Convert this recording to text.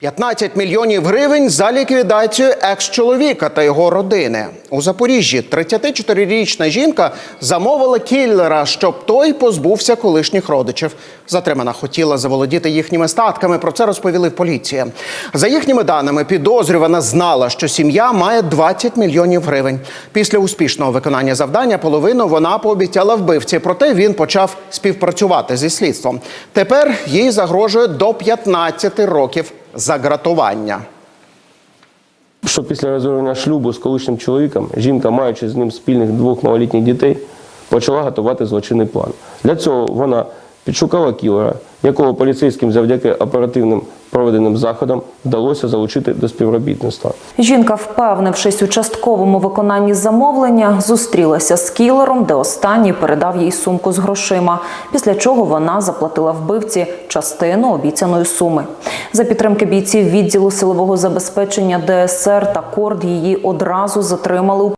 15 мільйонів гривень за ліквідацію екс-чоловіка та його родини. У Запоріжжі 34-річна жінка замовила кіллера, щоб той позбувся колишніх родичів. Затримана хотіла заволодіти їхніми статками. Про це розповіли в поліції. За їхніми даними, підозрювана знала, що сім'я має 20 мільйонів гривень. Після успішного виконання завдання половину вона пообіцяла вбивці. Проте він почав співпрацювати зі слідством. Тепер їй загрожує до 15 років за гратування. що після розірвання шлюбу з колишнім чоловіком жінка, маючи з ним спільних двох малолітніх дітей, почала готувати злочинний план. Для цього вона підшукала кілера, якого поліцейським завдяки оперативним проведеним заходам вдалося залучити до співробітництва. Жінка, впевнившись у частковому виконанні замовлення, зустрілася з кілером, де останній передав їй сумку з грошима. Після чого вона заплатила вбивці частину обіцяної суми. За підтримки бійців відділу силового забезпечення ДСР та Корд її одразу затримали у